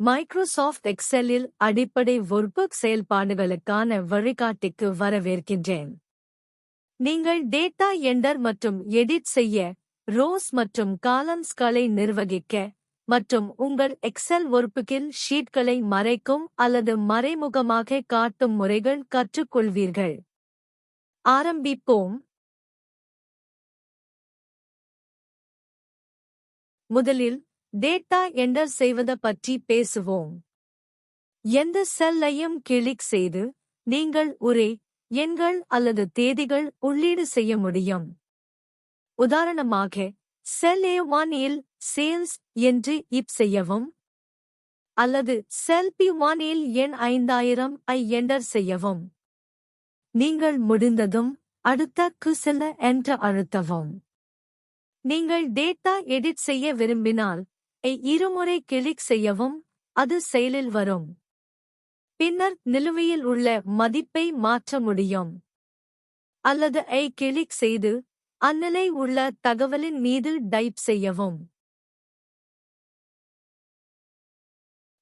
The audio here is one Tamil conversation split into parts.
மைக்ரோசாஃப்ட் எக்ஸலில் அடிப்படை ஒர்க்புக் செயல்பாடுகளுக்கான வழிகாட்டிக்கு வரவேற்கின்றேன். நீங்கள் டேட்டா எண்டர் மற்றும் எடிட் செய்ய ரோஸ் மற்றும் காலம்ஸ்களை நிர்வகிக்க மற்றும் உங்கள் எக்ஸல் ஒர்ப்புக்கில் ஷீட்களை மறைக்கும் அல்லது மறைமுகமாக காட்டும் முறைகள் கற்றுக்கொள்வீர்கள். ஆரம்பிப்போம். முதலில் டேட்டா என்டர் செய்வது பற்றி பேசுவோம். எந்த செல்லையும் கிளிக் செய்து நீங்கள் உரை எண்கள் அல்லது தேதிகள் உள்ளீடு செய்ய முடியும். உதாரணமாக செல் ஏ ஒன் இல் சேல்ஸ் என்று இப் செய்யவும் அல்லது செல் பி ஒன் இல் எண் ஐந்தாயிரம் ஐ என்டர் செய்யவும். நீங்கள் முடிந்ததும் அடுத்த செல்ல என்ற அழுத்தவும். நீங்கள் டேட்டா எடிட் செய்ய விரும்பினால் இருமுறை கிளிக் செய்யவும் அது செயலில் வரும். பின்னர் நிலுவையில் உள்ள மதிப்பை மாற்ற முடியும். அல்லது ஐ கிளிக் செய்து அந்நிலை உள்ள தகவலின் மீது டைப் செய்யவும்.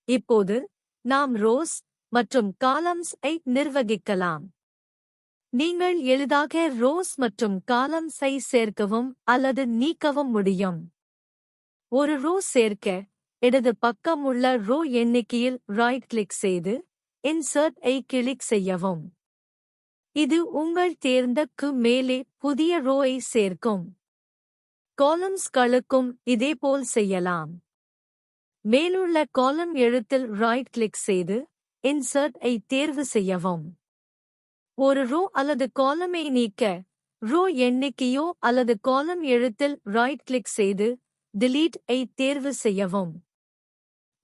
இப்போது நாம் ரோஸ் மற்றும் காலம்ஸ் ஐ நிர்வகிக்கலாம். நீங்கள் எளிதாக ரோஸ் மற்றும் காலம்ஸை சேர்க்கவும் அல்லது நீக்கவும் முடியும். ஒரு ரோ சேர்க்க இடது பக்கம் உள்ள ரோ எண்ணிக்கையில் ரைட் கிளிக் செய்து இன்சர்ட் ஐ கிளிக் செய்யவும். இது உங்கள் தேர்ந்தக்கு மேலே புதிய ரோவை சேர்க்கும். காலம்ஸ்களுக்கும் இதேபோல் செய்யலாம். மேலுள்ள காலம் எழுத்தில் ரைட் கிளிக் செய்து இன்சர்ட் ஐ தேர்வு செய்யவும். ஒரு ரோ அல்லது காலமை நீக்க ரோ எண்ணிக்கையோ அல்லது காலம் எழுத்தில் ரைட் கிளிக் செய்து டிலீட் ஐ தேர்வு செய்யவும்.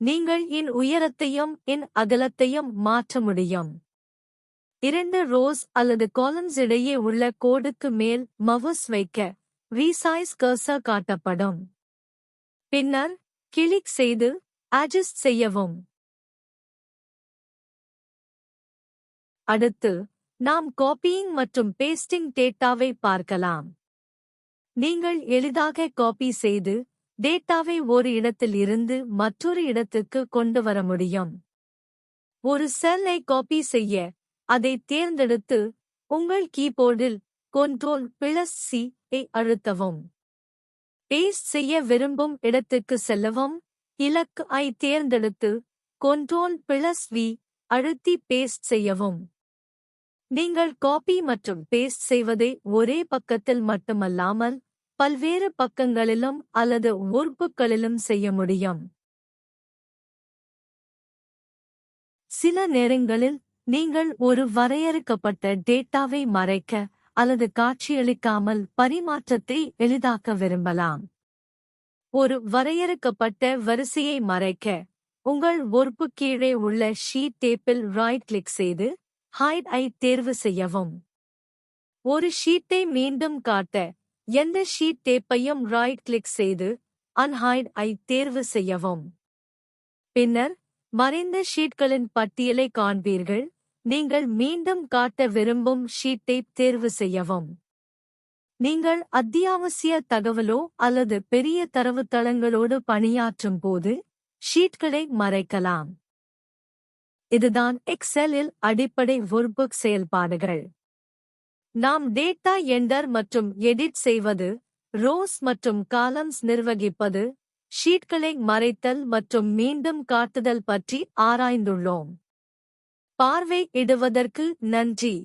நீங்கள் என் உயரத்தையும் என் அகலத்தையும் மாற்ற முடியும். இரண்டு ரோஸ் அல்லது காலம்ஸ் இடையே உள்ள கோடுக்கு மேல் மவுஸ் வைக்க ரீசைஸ் கர்சர் காட்டப்படும். பின்னர் கிளிக் செய்து அட்ஜஸ்ட் செய்யவும். அடுத்து நாம் காப்பியிங் மற்றும் பேஸ்டிங் டேட்டாவை பார்க்கலாம். நீங்கள் எளிதாக காப்பி செய்து டேட்டாவை ஒரு இடத்தில் இருந்து மற்றொரு இடத்துக்கு கொண்டு வர முடியும். ஒரு செல்லை காப்பி செய்ய அதை தேர்ந்தெடுத்து உங்கள் கீபோர்டில் கொண்ட்ரோல் பிளஸ் சி ஐ அழுத்தவும். பேஸ்ட் செய்ய விரும்பும் இடத்துக்கு செல்லவும். இலக்கு ஐ தேர்ந்தெடுத்து கொண்ட்ரோல் பிளஸ் வி அழுத்தி பேஸ்ட் செய்யவும். நீங்கள் காப்பி மற்றும் பேஸ்ட் செய்வதை ஒரே பக்கத்தில் மட்டுமல்லாமல் பல்வேறு பக்கங்களிலும் அல்லது உறுப்புகளிலும் செய்ய முடியும். சில நேரங்களில் நீங்கள் ஒரு வரையறுக்கப்பட்ட டேட்டாவை மறைக்க அல்லது காட்சியளிக்காமல் பரிமாற்றத்தை எளிதாக்க விரும்பலாம். ஒரு வரையறுக்கப்பட்ட வரிசையை மறைக்க உங்கள் ஒர்ப்பு கீழே உள்ள ஷீட் டேப்பில் ரைட் கிளிக் செய்து ஹைட் ஐ தேர்வு செய்யவும். ஒரு ஷீட்டை மீண்டும் காட்ட எந்த ஷீட் டேப்பையும் ரைட் கிளிக் செய்து அன்ஹைட் ஐ தேர்வு செய்யவும். பின்னர் மறைந்த ஷீட்களின் பட்டியலை காண்பீர்கள். நீங்கள் மீண்டும் காட்ட விரும்பும் ஷீட்டை தேர்வு செய்யவும். நீங்கள் அத்தியாவசிய தகவலோ அல்லது பெரிய தரவுத்தளங்களோடு பணியாற்றும் போது ஷீட்களை மறைக்கலாம். இதுதான் எக்ஸலில் அடிப்படை ஒர்புக் செயல்பாடுகள். நாம் டேட்டா எண்டர் மற்றும் எடிட் செய்வது ரோஸ் மற்றும் காலம்ஸ் நிர்வகிப்பது ஷீட்களை மறைத்தல் மற்றும் மீண்டும் காட்டுதல் பற்றி ஆராய்ந்துள்ளோம். பார்வை இடுவதற்கு நன்றி.